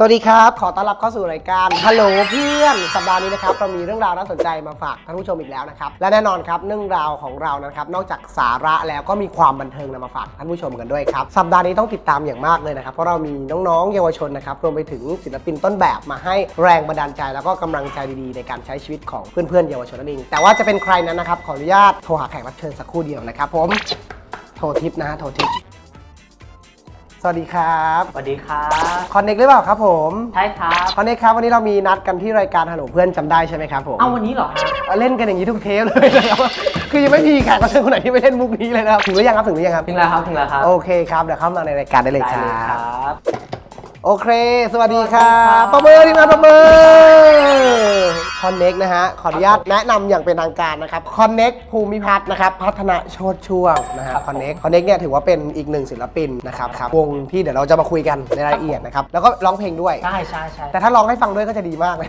สวัสดีครับ ขอต้อนรับเข้าสู่รายการฮัลโหลเพื่อนสัปดาห์นี้นะครับเรามีเรื่องราวน่าสนใจมาฝากท่านผู้ชมอีกแล้วนะครับและแน่นอนครับเรื่องราวของเรานะครับนอกจากสาระแล้วก็มีความบันเทิงนำมาฝากท่านผู้ชมกันด้วยครับสัปดาห์นี้ต้องติดตามอย่างมากเลยนะครับเพราะเรามีน้องๆ เยาวชนนะครับรวมไปถึงศิลปินต้นแบบมาให้แรงบันดาลใจ แล้วก็กำลังใจดีๆ ในการใช้ชีวิตของเพื่อนๆเยาวชนนั่นเองแต่ว่าจะเป็นใครนั้นนะครับขออนุญาตโทรหาแขกรับเชิญสักครู่เดียวนะครับผมโทรทิปนะฮะโทรทิป สวัสดีครับสวัสดีครับคอนเน็กหรือเปล่าครับผมใช่ครับคอนเน็กครับวันนี้เรามีนัดกันที่รายการฮัลโหลเพื่อนจำได้ใช่ไหมครับผมเอาวันนี้เหรอเอาเล่นกันอย่างนี้ทุกเทปเลยนะครับคือยังไม่มีแขกรับเชิญคนไหนที่ไม่เล่นมุกนี้เลยนะครับถึงหรือยังครับถึงหรือยังครับ ถึงแล้วครับถึงแล้วครับโอเคครับเดี๋ยวเข้ามาในรายการได้เลยคได้รัเลยคบรับ โอเค สวัสดีครับสปวัรสบดีมืครับอทีมงานปรบมือคอนเน็กนะฮะ ขออนุญาตแนะนำอย่างเป็นทางการนะครับคอนเน็กภูมิพัฒน์นะครับ พัฒนาโชดช่วงนะฮะครับคอนเน็กคอนเน็กเนี่ยถือว่าเป็นอีกหนึ่งศิลปินนะครับครับวงที่เดี๋ยวเราจะมาคุยกันในรายละเอียดนะครับ แล้วก็ร้องเพลงด้วย ใช่ใช่ใช่แต่ถ้าร้องให้ฟังด้วยก็จะดีมากเลย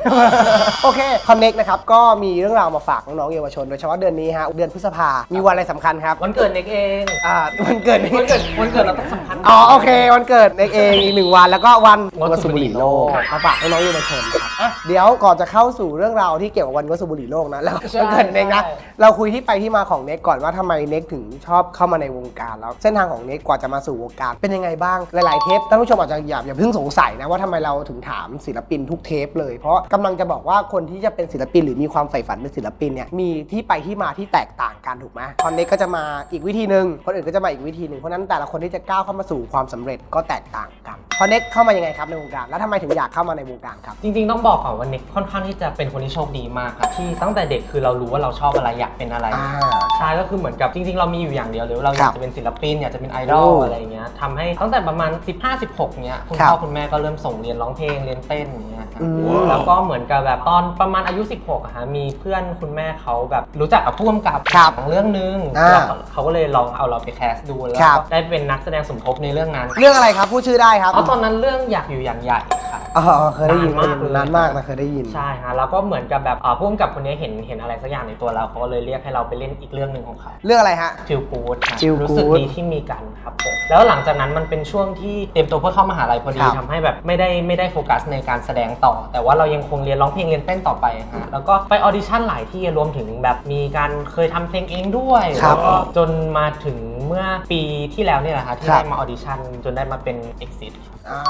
โอเคคอนเน็กนะครับ ก็มีเรื่องราวมาฝากน้องๆเยาวชน โดยเฉพาะเดือนนี้ฮะ เดือนพฤษภา มีวันอะไรสำคัญครับ วันเกิดเน็กเองอ่า วันเกิดวันเกิดวันเกิดเราต้องสำคัญ อ๋อ โอเค วันเกิดเน็กเองอีกหนึ่งวัน แล้วก็วันวันสูบบุหรี่โลกมาฝากน้องๆเยาวชนครับอะเดี๋ยวก่อนจะเข้าสู่เรื่องราวที่เกี่ยวกับวันวัสูบบุหรี่โลกนะแล้วใช่วันเกิดเน็กนะใช่เราคุยที่ไปที่มาของเน็กก่อนว่าทำไมเน็กถึงชอบเข้ามาในวงการแล้วเส้นทางของเน็กกว่าจะมาสู่วงการเป็นยังไงบ้างหลายๆเทปท่านผู้ชมอาจจะอย่าอย่าเพิ่งสงสัยนะว่าทำไมเราถึงถามศิลปินทุกเทปเลยเพราะกำลังจะบอกว่าคนที่จะเป็นศิลปินหรือมีความใฝ่ฝันเป็นศิลปินเนี่ยมีที่ไปที่มาที่แตกต่างกันถูกไหมคอนเน็กก็จะมาอีกวิธีหนึ่งคนอื่นก็จะมาอีกวิธีหนึ่งเพราะฉะนั้นแต่ละคนที่จะก้าวเข้ามาสู่ความสำเร็จก็แตกต่างกันคอนเน็กเข้ามายังไงครับในวงการ แล้วทำไมถึงอยากเข้ามาในวงการครับ จริงๆต้องบอกก่อนว่าเน็กค่อนข้างที่จะเป็นคนที่โชคดีมากครับที่ตั้งแต่เด็กคือเรารู้ว่าเราชอบอะไรอยากเป็นอะไร อ่า ใช่ก็คือเหมือนกับจริงๆ เรามีอยู่อย่างเดียวเลยว่าเราอครัยาบกจะเป็นศิลปินอยากจะเป็นไอดอลโอ้อะไรอย่างเงี้ยทำให้ตั้งแต่ประมาณ 15-16เนี้ยคุณครับพ่อคุณแม่ก็เริ่มส่งเรียนร้องเพลงเรียนเต้นอย่างเงี้ยครับอืมแล้วก็เหมือนกับแบบตอนประมาณอายุ 16อะฮะมีเพื่อนคุณแม่เขาแบบรู้จักกับผู้กำกับครับของเรื่องนึงอ่าแล้วเขาเขาก็เลยลองเอาเราไปแคสดูแล้วครับ ก็ได้เป็นนักแสดงสมทบในเรื่องนั้นเรื่องอะไรครับพูดชื่อได้ครับ เพราะตอนนั้นเรื่องอยากอยู่อย่างใหญ่ค่ะ อ๋อเคยได้ยินนานมากเลย นานมากนะเคยได้ยิน ใช่ฮะแล้วก็เหมือนกับแบบอ่าผู้กำกับคนนี้เห็นเห็นอะไรสักอย่างในตัวเราเขาก็เลยเรียกให้เราไปเล่นอีกเรื่องหนึ่งของเขาเรื่องอะไรฮะ ฟิลกูด Feel รู้สึก Good ดีที่มีกันครับผมแล้วหลังจากนั้นมันเป็นช่วงที่เตรียมตัวเพื่อเข้ามหาลัยพอดีครับ ทำให้แบบไม่ได้ไม่ได้โฟกัสในการแสดงต่อ แต่ว่าเรายังคงเรียนร้องเพลงเรียนเต้นต่อไปฮะแล้วก็ไปออดิชั่นหลายที่รวมถึงแบบมีการเคยทำเพลงเองด้วยครับแล้วก็จนมาถึงเมื่อปีที่แล้วเนี่ยแหละฮะที่ครับ ได้มาออดิชั่นจนได้มาเป็น exit ครับ อ่า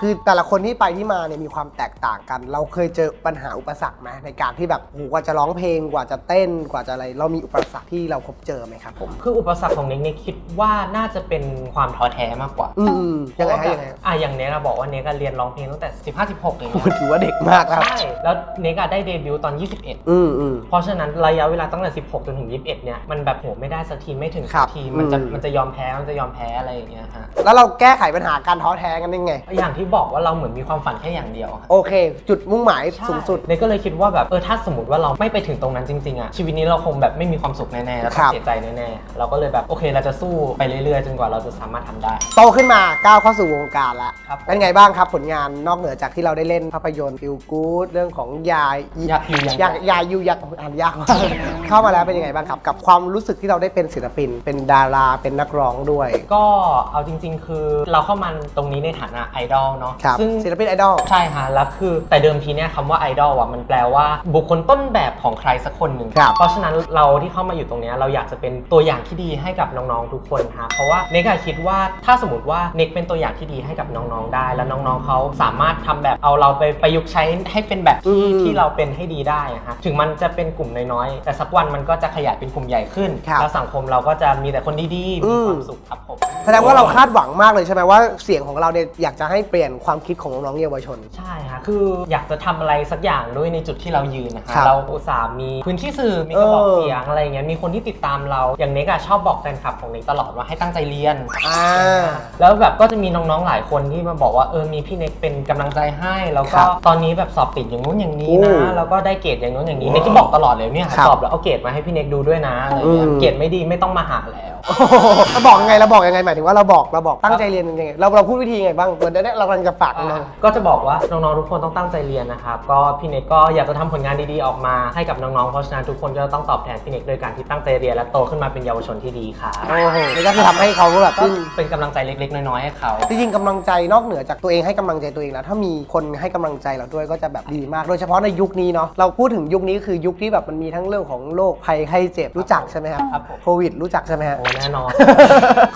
คือแต่ละคนที่ไปที่มาเนี่ยมีความแตกต่างกัน เราเคยเจอปัญหาอุปสรรคไหมในการที่แบบโอ้โหกว่าจะร้องเพลงกว่าจะเต้นกว่าจะอะไร เรามีอุปสรรคที่เราพบเจอไหมครับผม คืออุปสรรคของเน็กเนี่ยคิดว่าน่าจะเป็นความท้อแท้มากกว่าอืมยังไงฮะยังไงฮะอะอย่างเน็กอะบอกว่าเน็กอะเรียนร้องเพลงตั้งแต่ 15 16เองโอ้โหถือว่าเด็กมากครับใช่แล้วเน็กอะได้เดบิวต์ตอน 21 อืมอืม เพราะฉะนั้นระยะเวลาตั้งแต่ 16 จนถึง 21 เนี่ยมันแบบโหไม่ได้สักทีไม่ถึงครัสับกทีมันจะอืม มันจะยอมแพ้มันจะยอมแพ้อะไรอย่างเงี้ยฮะ แล้วเราแก้ไขปัญหาการท้อแท้กันยังไงอย่างที่บอกว่าเราเหมือนมีความฝันแค่อย่างเดียวอะโอเค จุดมุ่งหมายสูงสุด เน็กก็เลยคิดว่าแบบเออถ้าสมมติว่าเราไม่ไปถึงตรงนั้นจริงๆอะชีวิตนี้เราคงแบบไม่มีความสุขแน่ๆแล้วครัก็บเสียใจแน่ๆเราก็เลยแบบโอเคเราจะสู้ไปเรื่อยๆจนกว่าเราจะสามารถทำได้ โตขึ้นมาก้าวเข้าสู่วงการละครับ เป็นไงบ้างครับผลงานนอกเหนือจากที่เราได้เล่นภาพยนตร์ฟิลกู๊ดเรื่องของยายอยากอยู่อย่างอยากยายยูอยากอ่านยากมากเข้ามาแล้วเป็นยังไงบ้างครับ กับความรู้สึกที่เราได้เป็นศิลปิน เป็นดาราเป็นนักร้องด้วย ก็เอาจริง ๆ คือเราเข้ามาตรงนี้ในฐานะไอดอลเนาะครับซึ่งศิลปินไอดอลใช่ฮะแล้วคือแต่เดิมทีเนี่ยคำว่าไอดอลอะมันแปลว่าบุคคลต้นแบบของใครสักคนหนึ่งครับเพราะฉะนั้นเราที่เข้ามาอยู่ตรงเนี้ยเราอยากจะเป็นตัวอย่างที่ดีให้กับน้องๆทุกคนฮะเพราะว่าเนกอะคิดว่าถ้าสมมติว่าเนกเป็นตัวอย่างที่ดีให้กับน้องๆได้ แล้วน้องๆเขาสามารถทำแบบเอาเราไปประยุกต์ใช้ให้เป็นแบบที่อืมที่เราเป็นให้ดีได้อะฮะถึงมันจะเป็นกลุ่มน้อยๆแต่สักวันมันก็จะขยายเป็นกลุ่มใหญ่ขึ้นครับแล้วสังคมเราก็จะมีแต่คนดีๆอืมีมความสุขครับผมแสดงว่าเราคาดหวังมากเลยใช่ไหมว่าเสียงของเราเนี่ยอยากจะให้เปลี่ยนความคิดของน้องๆเยาวชน ใช่ฮะคืออยากจะทำอะไรสักอย่างด้วยในจุดที่เรายืนนะฮะครับเราอุตส่าห์มีพื้นที่สื่อมีกระบอกเออ เสียงอะไรอย่างเงี้ยมีคนที่ติดตามเราอย่างเน็กอะชอบบอกแฟนคลับของเน็กตลอดว่าให้ตั้งใจเรียน อ่า แล้วแบบก็จะมีน้องๆหลายคนที่มาบอกว่าเออมีพี่เน็กเป็นกำลังใจให้ แล้วคก็รับตอนนี้แบบสอบติดอย่างนู้นอย่างนี้โอ้นะแล้วก็ได้เกรดอย่างนู้นอย่างนี้เน็กก็บอกตลอดเลยเนี่ยครับสอบแล้วเอาเกรดมาให้พี่เน็กดูด้วยนะอะไรเงี้ยอืม เกรดไม่ดีไม่ต้องมาหาแล้วโอ้โหเราบอกยังไงเราบอกยังไงหมายถึงว่าเราบอกเราบอกตั้งใจเรียนยังไงเราเราพูดวิธียังไงบ้างเหมือนเนี้ยเรากำลังจะฝากน้อง ก็จะบอกว่าน้องๆทุกคนต้องตั้งใจเรียนนะครับก็พี่เน็กก็อยากจะทำผลงานดีๆออกมาให้กับน้องๆเพราะฉะนั้นทุกคนก็ต้องตอบแทนพี่เน็กโดยการที่ตั้งใจเรียนและโตขึ้นมาเป็นเยาวชนที่ดีค่ะโอ้โหนี่ก็คือทำให้เขาแบบก็ขึ้นเป็นกำลังใจเล็กๆ น้อยๆให้เขา จริงๆกำลังใจนอกเหนือจากตัวเองให้กำลังใจตัวเองแล้วถ้ามีคนให้กำลังใจเราด้วยก็จะแบบดีมาก โดยเฉพาะในยุคนี้เนาะเราพูดถึงยุคนี้คือยุคที่แบบมันมีทั้งเรื่องของโรคภัยไข้เจ็บรู้จักใช่ไหมครับครับผม โควิดรู้จักใช่ไหมฮะ โอ้แน่นอน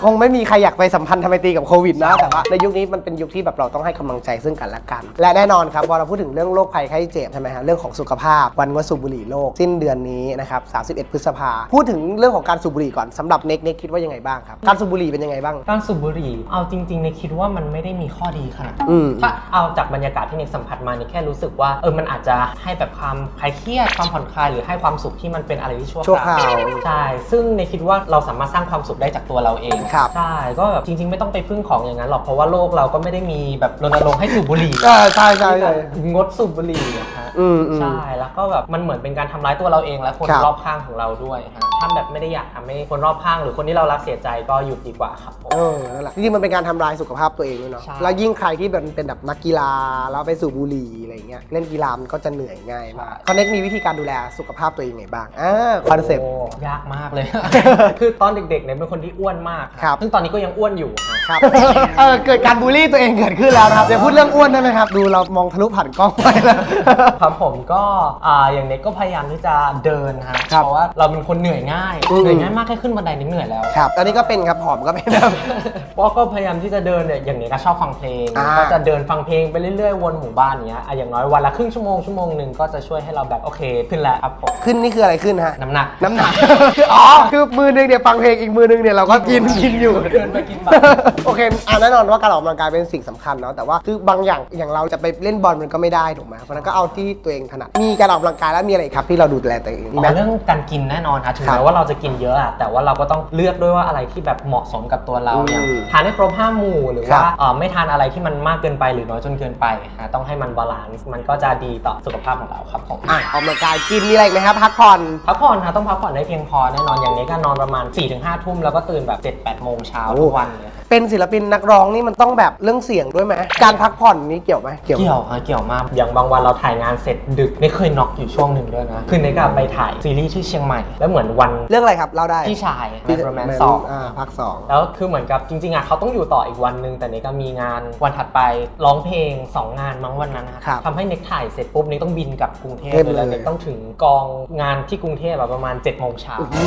คงไม่มีใครอยากไปสัมพันธ์ทำไมตรีกับโควิดนะแต่ว่าในยุคนี้มันเป็นยุคที่แบบเราต้องให้กำลังใจซึ่งกันและกัน และแน่นอนครับพอเราพูดถึงเรื่องโรคภัยไข้เจ็บใช่ไหมฮะเรื่องของสุขภาพวันงดสูบบุหรี่โลกสิ้นเดือนนี้นะครับ31 พฤษภาพูดถึงเรื่องของการสูบบุหรี่ก่อนสำหรับเน็กเน็กคิดว่ายังไงบ้างครับการสูบบุหรี่เป็นยังไงบ้าง การสูบบุหรี่เอาจริงๆในคิดว่ามันไม่ได้มีข้อดีขนาดนั้นอืม ถ้าเอาจากบรรยากาศที่เน็กสัมผัสมานี่แค่รู้สึกว่าเออมันอาจจะให้แบบความคลายเครียดความผ่อนคลายหรือให้ความสุขที่มันเป็นอะไรที่ชั่วชั่วคราวใช่ซึ่งในคิดว่าเราสามารถสร้างความสุขได้จากตัวเราเองครับ ใช่ก็แบบจริง ๆ ไม่ต้องไปพึ่งของอย่างนั้นหรอกเพราะว่าโลกเราก็ไม่ได้มีแบบรณรงค์ให้สูบบุหรี่เออใช่ใช่ใช่งดสูบบุหรี่อะฮะ อืมอืม ใช่แล้วก็แบบมันเหมือนเป็นการทำร้ายตัวเราเองและคนครับรอบข้างของเราด้วยฮะถ้าแบบไม่ได้อยากทำให้คนรอบข้าง หรือคนที่เรารักเสียใจก็หยุดดีกว่าครับผม เออนั่นแหละจริงๆมันเป็นการทำลายสุขภาพตัวเองด้วยเนาะใช่ แล้วยิ่งใครที่แบบเป็นแบบนักกีฬาแล้วไปสูบบุหรี่อะไรเงี้ยเล่นกีฬามันก็จะเหนื่อยง่ายมากคอนเน็กมีวิธีการดูแลสุขภาพตัวเองไงบ้างอ่าคอนเซ็ปต์ โยากมากเลย คือตอนเด็กๆเนี่ยเป็นคนที่อ้วนมากครับ ซึ่งตอนนี้ก็ยังอ้วนอยู่ฮะครับ เออเกิดการบูลลี่ตัวเองเกิดขึ้นแล้วนะครับเดี๋ยวพูดเรื่องอ้วนได้ไหมครับ ดูเรามองทะลุผ่านกล้องไปแล้วครับผมก็อ่าอย่างเน็กก็พยายามที่จะเดินฮะครับเพราะว่าเราเป็นคนเหนื่อยง่ายอืม เหนื่อยง่ายมากแค่ขึ้นบันไดเน็กเหนื่อยแล้วครับตอนนี้ก็เป็นครับผอมก็เป็นครับเพราะก็พยายามที่จะเดินเนี่ยอย่างเนี้ยก็ชอบฟังเพลงอ่า ก็จะเดินฟังเพลงไปเรื่อยๆวนหมู่บ้านเนี้ยอะอย่างน้อยวันละครึ่งชั่วโมงชั่วโมงหนึ่งก็จะช่วยให้เราแบบโอเค ขึ้นแล้วครับผมขึ้นนี่คืออะไรขึ้นฮะ น้ำหนัก น้ำหนัก คืออ๋อ คือมือหนึงเนี่ยฟังเพลงอีกมือหนึงเนี่ยเราก็กินกินอยู่ เดินไปกินไปโอเคอ่าแน่นอนว่าการออกกำลังกายเป็นสิ่งสำคัญเนาะ แต่ว่าคือบางอย่างอย่างเราจะไปเล่นบอลมันก็ไม่ได้ถูกไหมเพราะฉะนั้นก็เอาที่ตัวเองถนัด มีการออกกำลังกายแล้วมีอะไรอีกครับที่เราดูแลตัวเองมีไหมอ๋อเรื่องการกินแน่นอนครับถึงครับแม้ว่าเราจะกินเยอะอะแต่ว่าเราก็ต้องเลือกด้วยว่าอะไรที่แบบเหมาะสมกับตัวเราอย่างอืมทานให้ครบห้าหมู่หรือครัว่าบ เอ่อไม่ทานอะไรที่มันมากเกินไปหรือน้อยจนเกินไปฮะต้องให้มันบาลานซ์มันก็จะดีต่อสุขภาพของเราครับผมอะออกกำลังกายกินมีอะไรอีกไหมครับพักผ่อน พักผ่อนครับต้องพักผ่อนได้เพียงพอแน่นอนอย่างนี้ก็นอนประมาณ4-5ทุ่มแล้วก็ตื่นแบบ7-8โมงเช้าโอ้ ทุกวันเลยครับ เป็นศิลปินนักร้องนี่มันต้องแบบเรื่องเสียงด้วยไหมการพักผ่อนนี่เกี่ยวไหมเกี่ยวครับเกี่ยวมากอย่างบางวันเราถ่ายงานเสร็จดึกไม่เคยน็อกอยู่ช่วงหนึ่งด้วยนะคือในกลับไปถ่ายซีรีส์ที่เชียงใหม่ แล้วเหมือนวันเรื่องอะไรครับเล่าได้พี่ชายที่โรแมนสองอ่าพักสอง แล้วคือเหมือนกับจริงๆอะเขาต้องอยู่ต่ออีกวันนึง แต่เนกก็มีงานวันถัดไปร้องเพลง 2 งานมั้งวันนั้นนะครับทำให้เนกถ่ายเสร็จปุ๊บเนกต้องบินกลับกรุงเทพเทพเลยแล้วเลย เนกต้องถึงกองงานที่กรุงเทพแบบประมาณ7จ็ดโมงเช้าโอ้โห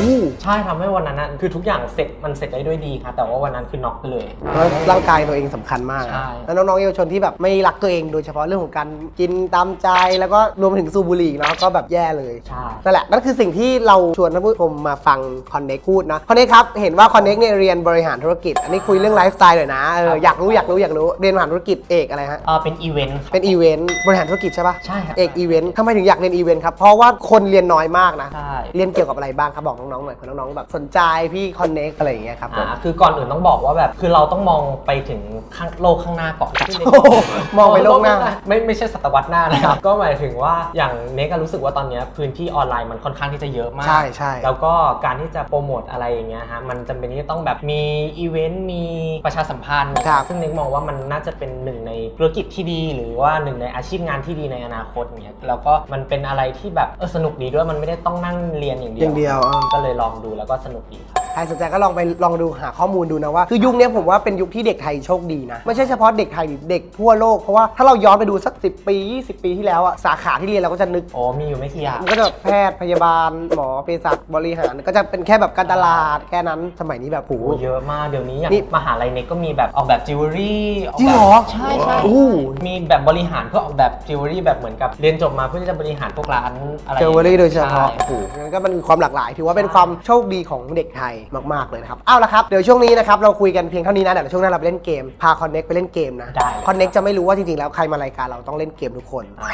ใช่ทำให้วันนั้นน่ะคือทุกอย่างเสร็จมันเสร็จได้ด้วยดีครับแต่ว่าวันนั้นคือน็อกไปเลยแล้วร่างกายตัวเองสำคัญมาก ใช่ แล้วน้องๆเยาวชนที่แบบไม่รักตัวเองโดยเฉพาะเรื่องของการกินตามใจแล้วก็รวมไปถึงสูบบุหรี่เนาะก็แบบแย่เลย ใช่ นั่นแหละ นั่นคือสิ่งที่เราชวนท่านผู้ชมมาฟังคอนเน็กพูดนะคอนเน็กครับ เห็นว่าคอนเน็กเนี่ยเรียนบริหารธุรกิจ อันนี้คุยเรื่องไลฟ์สไตล์หน่อยนะเอออยากรู้อยากรู้อยากรู้ เรียนบริหารธุรกิจเอกอะไรฮะ เออเป็นอีเวนต์ครับ เป็นอีเวนต์บริหารธุรกิจใช่ปะใช่ครับ เอกอีเวนต์ทำไมถึงอยากเรียนอีเวนต์ครับ เพราะว่าคนเรียนน้อยมากนะ ใช่เรียนเกี่ยวกับอะไรบ้างครับ บอกน้องๆหน่อยเผื่อน้องๆแบบสนใจพี่คอนเน็กอะไรอย่างเงี้ยครับผม อ่าคือก่อนอื่นต้องบอกว่าแบบ คือเราต้องมองไปถึงข้างโลกข้างหน้าก่อนโอ้โหมองไปโลกหน้า ไม่ไม่ใช่ศตวรรษหน้านะครับ ก็หมายถึงว่าอย่างเนกก็รู้สึกว่าตอนเนี้ยพื้นที่ออนไลน์มันค่อนข้างที่จะเยอะมาก ใช่ใช่แล้วก็การที่จะโปรโมทอะไรอย่างเงี้ยฮะมันจำเป็นที่จะต้องแบบมีอีเวนต์มีประชาสัมพันธ์ครับซึ่งเนกมองว่ามันน่าจะเป็นหนึ่งในธุรกิจที่ดี หรือว่าหนึ่งในอาชีพงานที่ดีในอนาคตอย่างเงี้ยแล้วก็มันเป็นอะไรที่แบบเออสนุกดีด้วยมันไม่ได้ต้องนั่งเรียนอย่างเดีอยวย่างเดียวอะก็เลยลองดูแล้วก็สนุกดีครับใครสนใจก็ลองไปลองดูหาข้อมูลดูนะว่าคือยุคนี้ผมว่าเป็นยุคที่เด็กไทยโชคดีนะ ไม่ใช่เฉพาะเด็กไทยดิเด็กทั่วโลก เพราะว่าถ้าเราย้อนไปดูสัก 10 ปี 20 ปีที่แล้วอะสาขาที่เรียนเราก็จะนึกโอ้มีอยู่ไม่กี่อย่างมันก็จะแบบแพทย์พยาบาลหมอเภสัชบริหารก็จะเป็นแค่แบบการตลาดแค่นั้นสมัยนี้แบบโอ้โหโอ้เยอะมากเดี๋ยวนี้อย่างนี่มหาลัยเน็กก็มีแบบออกแบบจิวเวลรี่กแบบจริงเหรอใช่ใช่โอ้ มีแบบบริหารเพื่อออกแบบจิวเวลรี่แบบเหมือนกับเรียนจบมาเพื่อที่จะบริหารพวกร้านอะไรเจอเวอรี่โดยเฉพาะใช่ โอ้โหงั้นก็มันมีความหลากหลาย ถือว่าเป็นความโชคดีของเด็กไทยมาก ๆ เลยนะครับ เอาละครับ เดี๋ยวช่วงนี้นะครับเราคุยกันเพียงเท่านี้นะเดี๋ยวช่วงหน้าเราไปเล่นเกม พาคอนเน็กไปเล่นเกมนะได้เลย คอนเน็กจะไม่รู้ว่าจริงๆแล้วใครมารายการเราต้องเล่นเกมทุกคน อ่า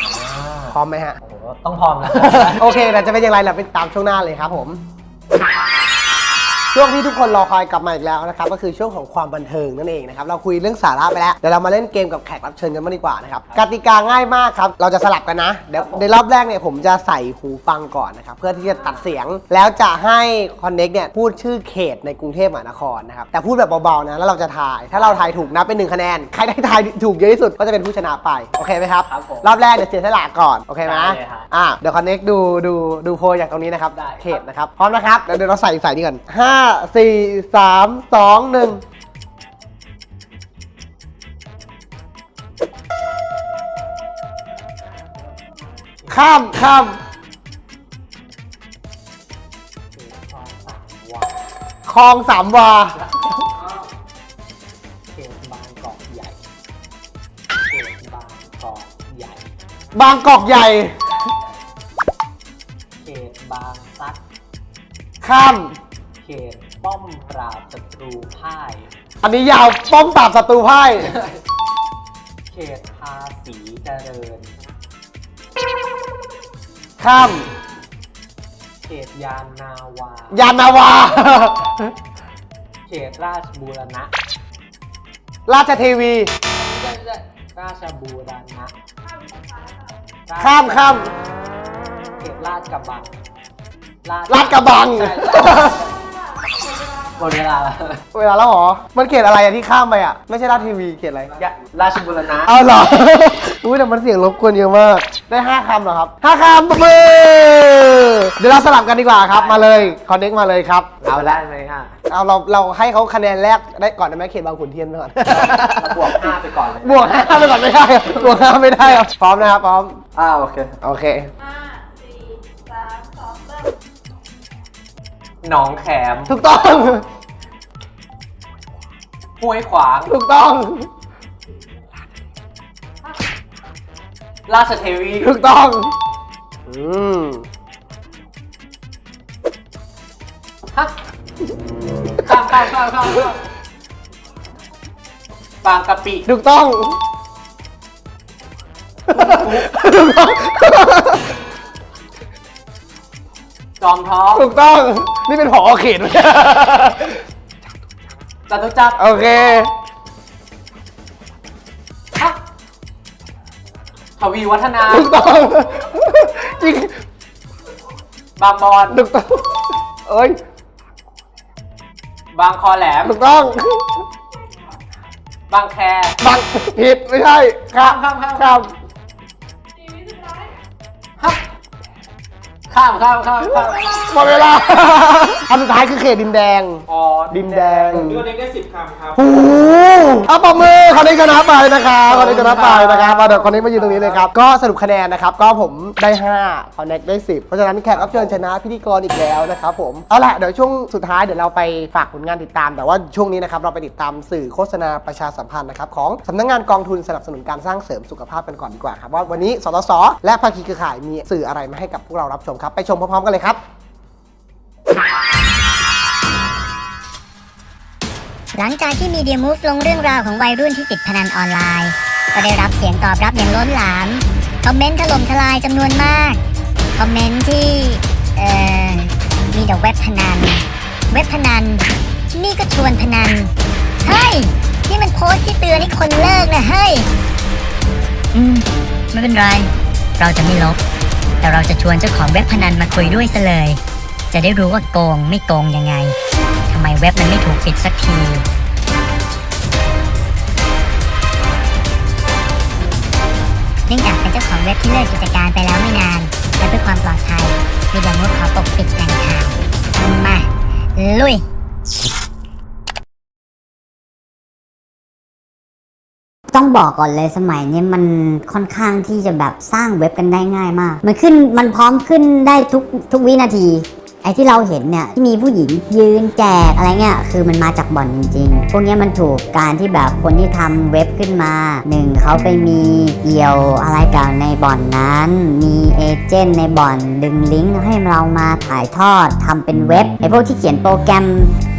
พร้อมไหมฮะ โอ้โหต้องพร้อมนะโอเคแต่จะเป็นอย่างไรเราไปตามช่วงหน้าเลยครับผม ช่วงที่ทุกคนรอคอยกลับมาอีกแล้วนะครับก็คือช่วงของความบันเทิงนั่นเองนะครับเราคุยเรื่องสาระไปแล้วเดี๋ยวเรามาเล่นเกมกับแขกรับเชิญกันมางดีกว่านะครับกติกาง่ายมากครับเราจะสลับกันนะเดี๋ยวในรอบแรกเนี่ยผมจะใส่หูฟังก่อนนะครับเพื่อที่จะตัดเสียงแล้วจะให้คอนเน็กเนี่ยพูดชื่อเขตในกรุงเทพมหานครนะครับแต่พูดแบบเบาๆนะแล้วเราจะทาย ถ้าเราทายถูกนับเป็นหนึ่งคะแนนใครได้ทายถูกเยอะที่สุดก็จะเป็นผู้ชนะไปโอเคไหมครับครับผมรอบแรกเดี๋ยวเสียสละก่อนโอเคไหมได้เลยครับ อะเดี๋ยวคอนเน็กดูดูดูโพลจากตรงนี้นะครับได้ครับเขตนะครับพร้อมนะครับเดี๋ยวเดี๋ยวเราใส่ใส่นี่ก่อนห้าสี่สามสองหนึ่งข้ามข้ามคลองสามวาคลองสามวาเขตบางกอกใหญ่เขตบางกอกใหญ่บางกอกใหญ่ เขตบางซักข้าม เขตป้อมปราบศัตรูพ่าย อันนี้ยาวป้อมปราบศัตรูพ่าย เขตภาษีเจริญ ข้าม เขตยานนาวา ยานนาวา เขตราชบูรณะราชเทวี ไม่ใช่ไม่ใช่ราชบูรณะข้ามข้าม เขตลาดกระบังลาดกระบัง ใช่ หมดเวลาแล้วเวลาแล้วเหรอ มันเขตอะไรอะที่ข้ามไปอะไม่ใช่ราชทีวีเขตอะไรราชบุรณะเอาเหรอ อุ้ยแต่มันเสียงรบกวนเยอะมาก ได้ 5คำเหรอครับห้าคำปรบมือเดี๋ยวเราสลับกันดีกว่าครับ มาเลยคอนเน็กมาเลยครับ เอาได้ไหมค่ะเอาเราเราให้เขาคะแนนแรกได้ก่อนได้ไหมเขตบางขุนเทียนไปก่อนเราบวกห้าไปก่อนเลยบวกห้าไปก่อนไม่ได้อะบวกห้าไม่ได้อะพร้อมนะครับพร้อม อ้าวโอเค โอเค ห้า หนองแขมถูกต้อง ห้วยขวาง ถูกต้อง ราชเทวี ถูกต้อง อืมฮะข้ามข้ามข้ามข้ามข้ามบางกะปิถูกต้องถูกต้อง จอมท้องถูกต้อง นี่เป็นผอเขตไหมจตุจักรโอเคฮะทวีวัฒนาถูกต้องจริงบางบอนถูกต้องเอ้ยบางคอแหลมถูกต้องบางแคบังผิดไม่ใช่ข้ามข้ามข้าม ข้ามข้ามข้ามข้ามหมดเวลา อันสุดท้ายคือเขตดินแดง อ๋อดินแดงพี่วันนี้ได้สิบคำครับ โอ้โหเอาปรบมือคนนี้ชนะไปนะครับคนนี้ชนะไปนะครับมาเดี๋ยวคนนี้มายืนตรงนี้เลยครับ ก็สรุปคะแนนนะครับ ก็ผมได้ 5คอนเน็กได้ 10 เพราะฉะนั้นแขกรับเชิญชนะพิธีกรอีกแล้วนะครับผม เอาล่ะ เดี๋ยวช่วงสุดท้ายเดี๋ยวเราไปฝากผลงานติดตาม แต่ว่าช่วงนี้นะครับเราไปติดตามสื่อโฆษณาประชาสัมพันธ์นะครับของสำนักงานกองทุนสนับสนุนการสร้างเสริมสุขภาพกันก่อนดีกว่าครับว่าวันนี้สตสและภาคีเครือข่ายมีสื่ออะไรมาให้กับพวกเรารับชมครับไปชมพร้อมๆกันเลยครับหลังจากที่มีเดียมูฟลงเรื่องราวของวัยรุ่นที่ติดพนันออนไลน์ ก็ได้รับเสียงตอบรับอย่างล้นหลาม คอมเมนต์ถล่มทลายจำนวนมาก คอมเมนต์ที่ เอ่อ มีแต่เว็บพนัน เว็บพนัน นี่ก็ชวนพนัน เฮ้ย นี่มันโพสต์ที่เตือนให้คนเลิกนะเฮ้ย อืม ไม่เป็นไร เราจะไม่ลบ แต่เราจะชวนเจ้าของเว็บพนันมาคุยด้วยซะเลย จะได้รู้ว่าโกงไม่โกงยังไงทำไมเว็บมันไม่ถูกปิดสักที เนื่องจากเป็นเจ้าของเว็บที่เลิกกิจการไปแล้วไม่นาน และเพื่อความปลอดภัยมีแดมุดขอปกปิดแหล่งข่าวมา ลุย ต้องบอกก่อนเลยสมัยนี้มันค่อนข้างที่จะแบบสร้างเว็บกันได้ง่ายมาก มันขึ้นมันพร้อมขึ้นได้ทุกทุกวินาทีไอ้ที่เราเห็นเนี่ยที่มีผู้หญิงยืนแจกอะไรเงี้ยคือมันมาจากบ่อนจริงๆ พวกนี้มันถูกการที่แบบคนที่ทำเว็บขึ้นมาหนึ่งเขาไปมีเกี่ยวอะไรกับในบ่อนนั้น มีเอเจนต์ในบ่อนดึงลิงก์ให้เรามาถ่ายทอดทำเป็นเว็บไอ้พวกที่เขียนโปรแกรม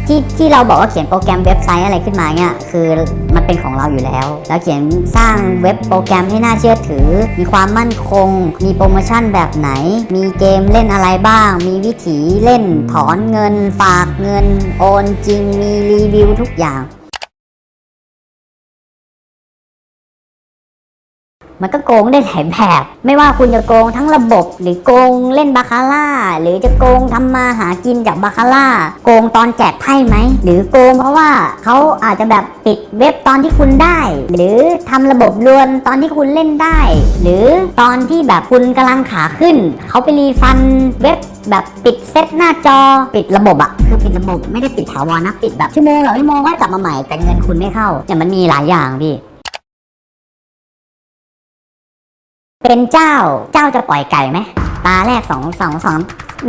ที่ที่เราบอกว่าเขียนโปรแกรมเว็บไซต์อะไรขึ้นมาเนี่ยคือมันเป็นของเราอยู่แล้ว แล้วเขียนสร้างเว็บโปรแกรมให้น่าเชื่อถือ มีความมั่นคง มีโปรโมชั่นแบบไหน มีเกมเล่นอะไรบ้าง มีวิธีเล่นถอนเงิน ฝากเงิน โอนจริง มีรีวิวทุกอย่าง มันก็โกงได้หลายแบบ ไม่ว่าคุณจะโกงทั้งระบบ หรือโกงเล่นบาคาร่า หรือจะโกงทำมาหากินจากบาคาร่า โกงตอนแจกไพ่ไหม หรือโกงเพราะว่าเขาอาจจะแบบปิดเว็บตอนที่คุณได้ หรือทำระบบลวนตอนที่คุณเล่นได้ หรือตอนที่แบบคุณกำลังขาขึ้น เขาไปรีฟันเว็บแบบปิดเซตหน้าจอปิดระบบอะคือปิดระบบไม่ได้ปิดถาวรนะปิดแบบชั่วโมงหรอชั่วโมงก็กลับมาใหม่แต่เงินคุณไม่เข้าเนี่ยมันมีหลายอย่างพี่ เป็นเจ้า เจ้าจะปล่อยไก่ไหม ตาแรกสองสองสอง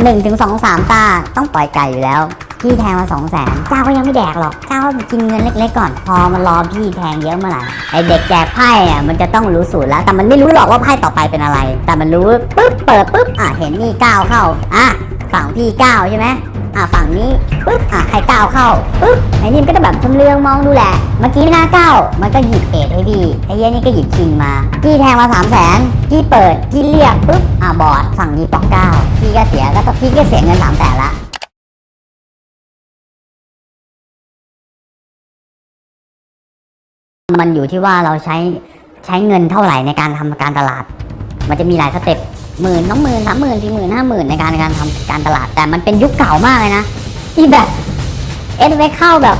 หนึ่งถึงสองสามตาต้องปล่อยไก่อยู่แล้ว พี่แทงมาสองแสนเจ้าก็ยังไม่แดกหรอก เจ้าก็กินเงินเล็กๆก่อน พอมันรอพี่แทงเยอะเมื่อไหร่ไอเด็กแจกไพ่อะมันจะต้องรู้สูตรแล้ว แต่มันไม่รู้หรอกว่าไพ่ต่อไปเป็นอะไร แต่มันรู้ปุ๊บเปิดปุ๊บอะเห็นนี่ก้าเข้าอะฝั่งพี่เก้าใช่ไหม อะฝั่งนี้ปุ๊บอะใครก้าวเข้าปุ๊บไอ้นี่มันก็จะแบบชำเลืองมองดูแหละ เมื่อกี้หน้าก้าวมันก็หยิบเอ็ดให้พี่ไอ้เหี้ยนี่ก็หยิบคิงมาพี่แทงมาสามแสนพี่เปิดพี่เรียกปุ๊บอะบอดฝั่งนี้ปอกเก้าพี่ก็เสียก็ต้องพี่ก็เสียเงินสามแสนละมันอยู่ที่ว่าเราใช้ใช้เงินเท่าไหร่ในการทำการตลาด มันจะมีหลายสเต็ป หมื่นน้องหมื่นสามหมื่นสี่หมื่นห้าหมื่นในการในการทำการตลาด แต่มันเป็นยุคเก่ามากเลยนะ ที่แบบเอ็นไว้เข้าแบบ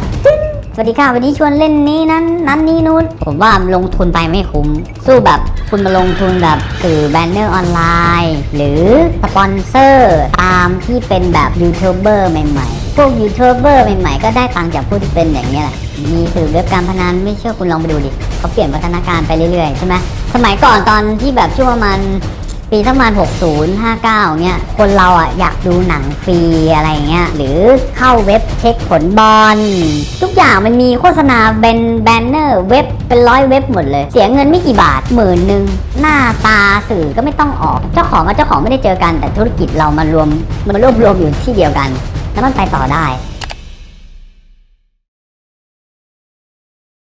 สวัสดีค่ะวันนี้ชวนเล่นนี้นั้นนั้นนี้นู้น ผมว่าลงทุนไปไม่คุ้ม สู้แบบคุณมาลงทุนแบบสื่อแบนเนอร์ออนไลน์ หรือสปอนเซอร์ตามที่เป็นแบบยูทูบเบอร์ใหม่ๆ พวกยูทูบเบอร์ใหม่ๆ ก็ได้ตังค์จากผู้ที่เป็นอย่างนี้ยแหละ มีสื่อเว็บการพนันไม่เชื่อคุณลองไปดูดิ เขาเปลี่ยนพัฒนาการไปเรื่อยๆใช่ไหมสมัยก่อนตอนที่แบบช่วงประมาณ ปีสักประมาณ60 59เนี่ยคนเราอะอยากดูหนังฟรีอะไรเงี้ยหรือเข้าเว็บเช็คผลบอลทุกอย่างมันมีโฆษณาเป็นแบนเนอร์เว็บเป็นร้อยเว็บหมดเลย เสียเงินไม่กี่บาทหมื่นหนึ่งหน้าตาสื่อก็ไม่ต้องออก เจ้าของกับเจ้าของไม่ได้เจอกันแต่ธุรกิจเรามารวมมารวบรวมอยู่ที่เดียวกัน แล้วมันไปต่อได้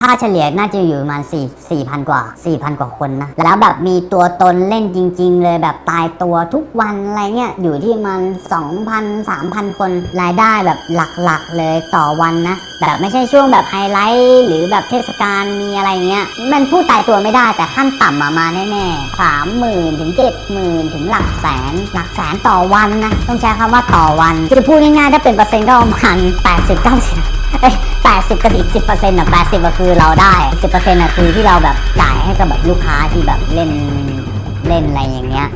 ค่าเฉลี่ยน่าจะอยู่ประมาณ4 4,000 กว่า 4,000 กว่าคนนะ แล้วแบบมีตัวตนเล่นจริง ๆ เลยแบบตายตัวทุกวันอะไรเงี้ยอยู่ที่มัน 2,000 3,000 คนรายได้แบบหลักๆเลยต่อวันนะ แบบไม่ใช่ช่วงแบบไฮไลท์หรือแบบเทศกาลมีอะไรเงี้ย มันพูดตายตัวไม่ได้แต่ขั้นต่ำอะมาแน่ๆสามหมื่นถึงเจ็ดหมื่นถึงหลักแสน หลักแสนต่อวันนะ ต้องใช้คำว่าต่อวันจะพูดง่ายๆถ้าเป็นเปอร์เซ็นต์ก็ประมาณ80 90เอ้ย แปดสิบกับอีกสิบเปอร์เซ็นต์อะแปดสิบก็คือเราได้สิบเปอร์เซ็นต์อะคือที่เราแบบจ่ายให้กับแบบลูกค้าที่แบบเล่นเล่นอะไรอย่างเงี้ย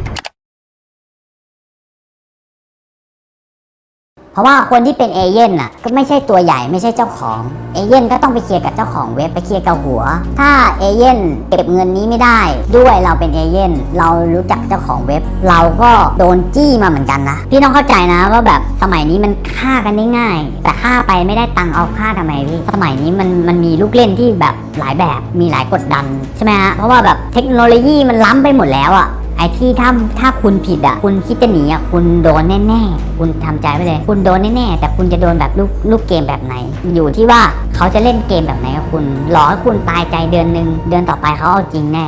เพราะว่าคนที่เป็นเอเย่นอะก็ไม่ใช่ตัวใหญ่ไม่ใช่เจ้าของเอเย่นก็ต้องไปเคลียร์กับเจ้าของเว็บไปเคลียร์กับหัว ถ้าเอเย่นเก็บเงินนี้ไม่ได้ ด้วยเราเป็นเอเย่นเรารู้จักเจ้าของเว็บ เราก็โดนจี้มาเหมือนกันนะพี่ต้องเข้าใจนะว่าแบบสมัยนี้มันฆ่ากันได้ง่าย แต่ฆ่าไปไม่ได้ตังค์เอาฆ่าทำไมพี่สมัยนี้มันมันมีลูกเล่นที่แบบหลายแบบมีหลายกดดันใช่ไหมฮะเพราะว่าแบบเทคโนโลยีมันล้ำไปหมดแล้วอะ ไอ้ที่ถ้าถ้าคุณผิดอะ คุณคิดจะหนีอะคุณโดนแน่ๆ คุณทำใจไว้เลย คุณโดนแน่ๆ แต่คุณจะโดนแบบลูกลูกเกมแบบไหน อยู่ที่ว่าเขาจะเล่นเกมแบบไหนกับคุณรอให้คุณตายใจเดือนหนึ่งเดือนต่อไปเขาเอาจริงแน่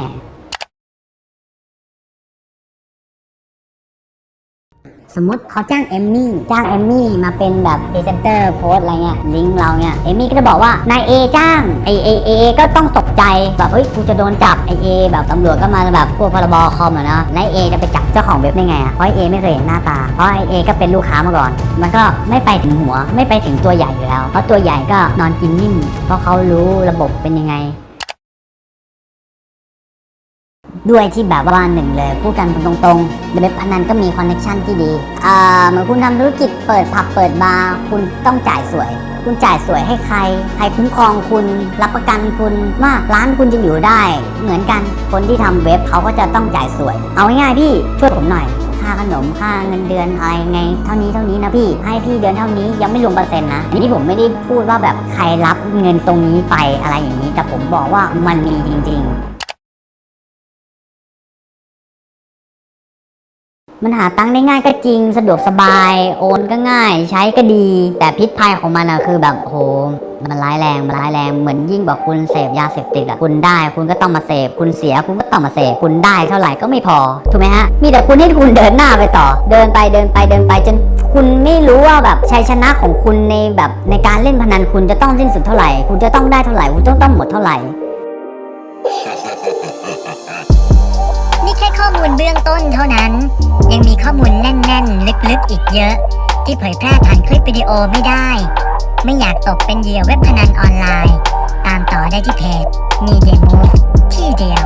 สมมติเขาจ้างเอมมี่จ้างเอมมี่มาเป็นแบบพรีเซนเตอร์โพสอะไรเงี้ยลิงก์เราเนี่ยเอมมี่ก็จะบอกว่านายเอจ้างไอเอเอก็ต้องตกใจแบบเฮ้ยกูจะโดนจับไอเอแบบตำรวจก็มาแบบพวกพรบคอมอะนะนายเอจะไปจับเจ้าของเว็บได้ไงอะเพราะไอเอไม่เคยเห็นหน้าตาเพราะไอเอก็เป็นลูกค้ามาก่อน มันก็ไม่ไปถึงหัวไม่ไปถึงตัวใหญ่อยู่แล้ว เพราะตัวใหญ่ก็นอนกินนิ่มเพราะเขารู้ระบบเป็นยังไง ด้วยที่แบบว่าหนึ่งเลยพูดกันตรงๆเว็บพนันก็มีคอนเนคชันที่ดีอ่าเหมือนคุณทำธุรกิจเปิดผับเปิดบาร์คุณต้องจ่ายสวย คุณจ่ายสวยให้ใคร ใครคุ้มครองคุณ รับประกันคุณว่าร้านคุณจะอยู่ได้ เหมือนกันคนที่ทำเว็บเขาก็จะต้องจ่ายสวย เอาง่ายๆพี่ช่วยผมหน่อย ค่าขนมค่าเงินเดือนอะไรไง เท่านี้เท่านี้นะพี่ ให้พี่เดือนเท่านี้ยังไม่รวมเปอร์เซ็นต์นะอันนี้ผมไม่ได้พูดว่าแบบใครรับเงินตรงนี้ไปอะไรอย่างนี้ แต่ผมบอกว่ามันมีจริง ๆ มันหาตังค์ได้ง่ายก็จริง สะดวกสบาย โอนก็ง่าย ใช้ก็ดี แต่พิษภัยของมันอะคือแบบโหมันร้ายแรงมันร้ายแรงเหมือนยิ่งกว่าคุณเสพยาเสพติดอะคุณได้ คุณก็ต้องมาเสพ คุณเสียคุณก็ต้องมาเสพ คุณได้เท่าไหร่ก็ไม่พอถูกไหมฮะ มีแต่คุณให้คุณเดินหน้าไปต่อ เดินไปเดินไปเดินไปจนคุณไม่รู้ว่าแบบชัยชนะของคุณในแบบในการเล่นพนันคุณจะต้องสิ้นสุดเท่าไหร่ คุณจะต้องได้เท่าไหร่ คุณต้องต้องหมดเท่าไหร่ อมูลเบื้องต้นเท่านั้น ยังมีข้อมูลแน่นๆ ลึกๆ อีกเยอะ ที่เผยแพร่ผ่านคลิปวิดีโอไม่ได้ ไม่อยากตกเป็นเหยื่อเว็บพนันออนไลน์ ตามต่อได้ที่เพจ Media Move ที่เดียว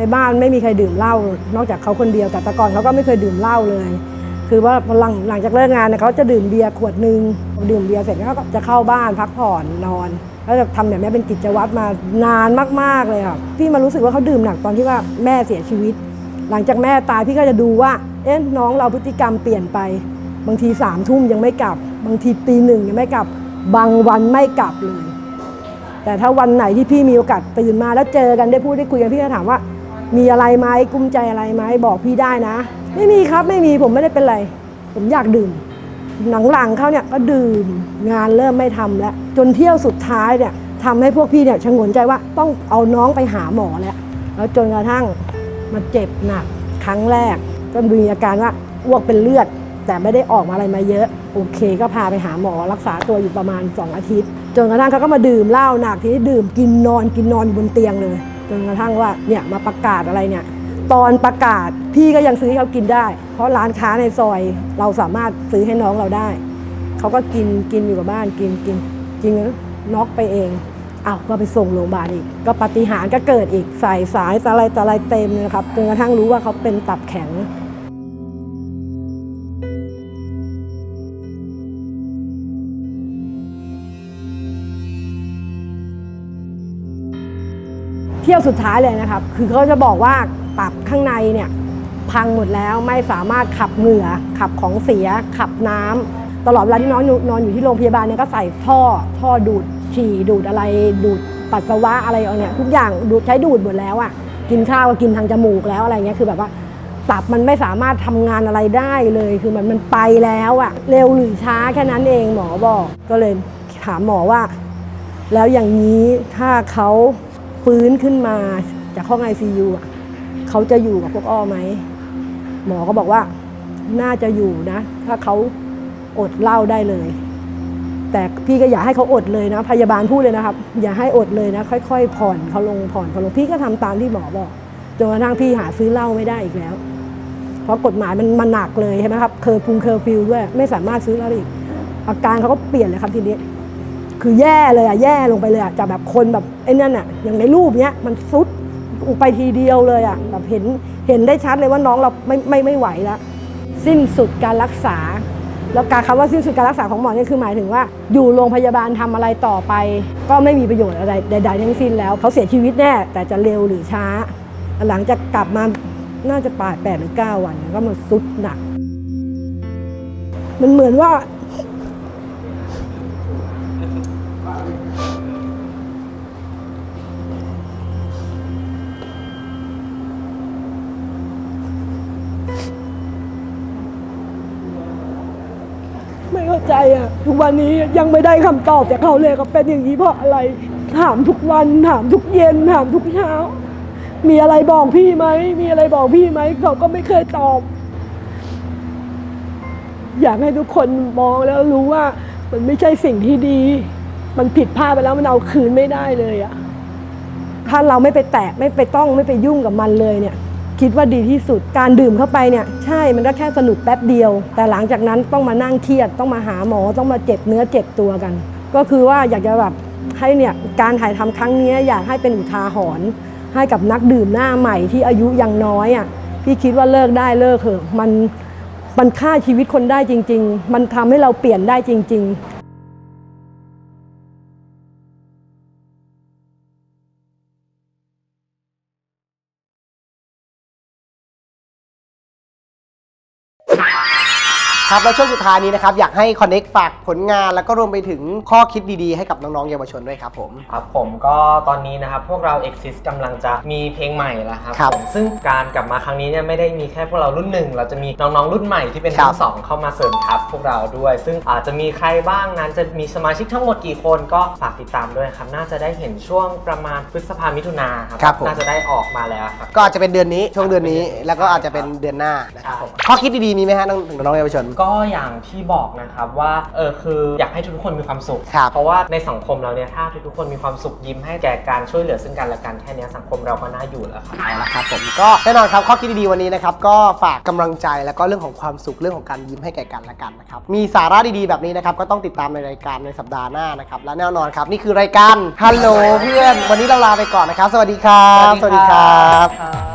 ในบ้านไม่มีใครดื่มเหล้านอกจากเขาคนเดียวแต่แตะกอนเขาก็ไม่เคยดื่มเหล้าเลย คือว่าหลังหลังจากเลิกงานเนี่ยเขาจะดื่มเบียร์ขวดหนึ่งดื่มเบียร์เสร็จเขาก็จะเข้าบ้านพักผ่อนนอน แล้วจะทำแบบนี้เป็นกิจวัตรมานานมากๆเลยค่ะพี่มารู้สึกว่าเขาดื่มหนักตอนที่ว่าแม่เสียชีวิต หลังจากแม่ตายพี่ก็จะดูว่าเอ๊ะน้องเราพฤติกรรมเปลี่ยนไป บางทีสามทุ่มยังไม่กลับ บางทีตีหนึ่งยังไม่กลับ บางวันไม่กลับเลยแต่ถ้าวันไหนที่พี่มีโอกาสตื่นมาแล้วเจอกันได้พูดได้คุยกันพี่จะถามว่า มีอะไรไหมกุ้มใจอะไรไหมบอกพี่ได้นะ ไม่มีครับไม่มีผมไม่ได้เป็นไร ผมอยากดื่ม หลังๆเขาเนี่ยก็ดื่มงานเริ่มไม่ทำแล้ว จนเที่ยวสุดท้ายเนี่ยทำให้พวกพี่เนี่ยชงนใจว่าต้องเอาน้องไปหาหมอแล้วแล้วจนกระทั่งมาเจ็บหนักครั้งแรกก็มีอาการว่าอ้วกเป็นเลือด แต่ไม่ได้ออกมาอะไรมาเยอะ โอเค ก็พาไปหาหมอรักษาตัวอยู่ประมาณ 2 อาทิตย์ จนกระทั่งเขาก็มาดื่มเหล้าหนักทีนี้ดื่มกินนอนกินนอนอยู่บนเตียงเลย จนกระทั่งว่าเนี่ยมาประกาศอะไรเนี่ยตอนประกาศพี่ก็ยังซื้อให้เขากินได้ เพราะร้านค้าในซอยเราสามารถซื้อให้น้องเราได้ เขาก็กินกินอยู่กับบ้านกินกินกินน็อกไปเองอ้าวก็ไปส่งโรงพยาบาลอีก ก็ปฏิหารก็เกิดอีกใส่สายอะไรต่ออะไรเต็มเลยครับจนกระทั่งรู้ว่าเขาเป็นตับแข็ง ที่ยวสุดท้ายเลยนะครับ คือเขาจะบอกว่าตับข้างในเนี่ยพังหมดแล้วไม่สามารถขับเหงื่อขับของเสีย ขับน้ำตลอดเวลาที่น้องนอนอยู่ที่โรงพยาบาลเนี่ยก็ใส่ท่อท่อดูดฉี่ดูดอะไรดูดปัสสาวะอะไรเอาเนี่ยทุกอย่างดูดใช้ดูดหมดแล้วอะ่ะกินข้าวก็กินทางจมูกแล้วอะไรเงี้ยคือแบบว่าตับมันไม่สามารถทำงานอะไรได้เลย คือมันมันไปแล้วอะ่ะเร็วหรือช้าแค่นั้นเองหมอบอกก็เลยถามหมอว่า แล้วอย่างนี้ถ้าเขา ฟื้นขึ้นมาจากห้อง ICU อะเขาจะอยู่กับพวกอ้อไหม หมอก็บอกว่าน่าจะอยู่นะ ถ้าเขาอดเหล้าได้เลย แต่พี่ก็อย่าให้เขาอดเลยนะ พยาบาลพูดเลยนะครับ อย่าให้อดเลยนะ ค่อย ๆ ผ่อนเขาลงผ่อนเขาลงพี่ก็ทำตามที่หมอบอกจนกระทั่งพี่หาซื้อเหล้าไม่ได้อีกแล้ว เพราะกฎหมายมันมันหนักเลยใช่ไหมครับเคอร์พุงเคอร์ฟิวด้วย ไม่สามารถซื้อเหล้าได้อีกอาการเขาก็เปลี่ยนเลยครับทีนี้ คือแย่เลยอะแย่ลงไปเลยอะจากแบบคนแบบไอ้นั่นอะอย่างในรูปเนี้ยมันซุดลงไปทีเดียวเลยอะแบบเห็นเห็นได้ชัดเลยว่าน้องเราไม่ไม่ไม่ไหวแล้วสิ้นสุดการรักษา แล้วการคำว่าสิ้นสุดการรักษาของหมอเนี่ยคือหมายถึงว่า อยู่โรงพยาบาลทำอะไรต่อไป ก็ไม่มีประโยชน์อะไรใดๆทั้งสิ้นแล้วเขาเสียชีวิตแน่แต่จะเร็วหรือช้า หลังจากกลับมาน่าจะปาดแปดหรือเก้าวันก็มาซุดหนัก มันเหมือนว่า ใจอะทุกวันนี้ยังไม่ได้คำตอบจากเขาเลยเขาเป็นอย่างนี้เพราะอะไร ถามทุกวันถามทุกเย็นถามทุกเช้า มีอะไรบอกพี่ไหมมีอะไรบอกพี่ไหมเขาก็ไม่เคยตอบ อยากให้ทุกคนมองแล้วรู้ว่ามันไม่ใช่สิ่งที่ดี มันผิดพลาดไปแล้วมันเอาคืนไม่ได้เลยอะถ้าเราไม่ไปแตะไม่ไปต้องไม่ไปยุ่งกับมันเลยเนี่ย คิดว่าดีที่สุด การดื่มเข้าไปเนี่ยใช่มันก็แค่สนุกแป๊บเดียว แต่หลังจากนั้นต้องมานั่งเครียดต้องมาหาหมอต้องมาเจ็บเนื้อเจ็บตัวกัน ก็คือว่าอยากจะแบบให้เนี่ยการถ่ายทำครั้งนี้อยากให้เป็นอุทาหรณ์ให้กับนักดื่มหน้าใหม่ที่อายุยังน้อยอะพี่คิดว่าเลิกได้เลิกเถอะมันมันฆ่าชีวิตคนได้จริง ๆ มันทำให้เราเปลี่ยนได้จริง ๆ ครับแล้วช่วงสุดท้ายนี้นะครับอยากให้ Connect ฝากผลงาน แล้วก็รวมไปถึงข้อคิดดีๆ ให้กับน้องๆเยาวชนด้วยครับผม ครับผมก็ตอนนี้นะครับพวกเรา Exist กำลังจะมีเพลงใหม่แล้วครับครับผมซึ่งการกลับมาครั้งนี้เนี่ยไม่ได้มีแค่พวกเรารุ่นหนึ่งเราจะมีน้องๆรุ่นใหม่ที่เป็นครัรุ่บนสองเข้ามาเสริมทัพพวกเราด้วย ซึ่งอาจจะมีใครบ้างนั้นจะมีสมาชิกทั้งหมดกี่คนก็ฝากติดตามด้วยครับน่าจะได้เห็นช่วงประมาณพฤษภามิถุนาครับครับผม น่าจะได้ออกมาแล้วครับ ก็อาจจะเป็นเดือนนี้ช่วงเดือนนี้ แล้วก็อาจจะเป็นเดือนหน้านะครับผมข้อคิดดีๆมีไหมฮะน้องถึงน้องๆเยาวชนก็อย่างที่บอกนะครับว่าเออคืออยากให้ทุกคนมีความสุข ครับ เพราะว่าในสังคมเราเนี่ยถ้าทุกๆคนมีความสุขยิ้มให้แก่การช่วยเหลือซึ่งกันและกันแค่เนี้ยสังคมเราก็น่าอยู่แล้วครับ เอาละครับผมก็แน่นอนครับข้อคิดดีๆวันนี้นะครับก็ฝากกำลังใจแล้วก็เรื่องของความสุขเรื่องของการยิ้มให้แก่กันและกันนะครับมีสาระดีๆแบบนี้นะครับก็ต้องติดตามในรายการในสัปดาห์หน้านะครับและแน่นอนครับนี่คือรายการฮัลโหลเพื่อนวันนี้เราลาไปก่อนนะครับ สวัสดีครับ สวัสดีครับ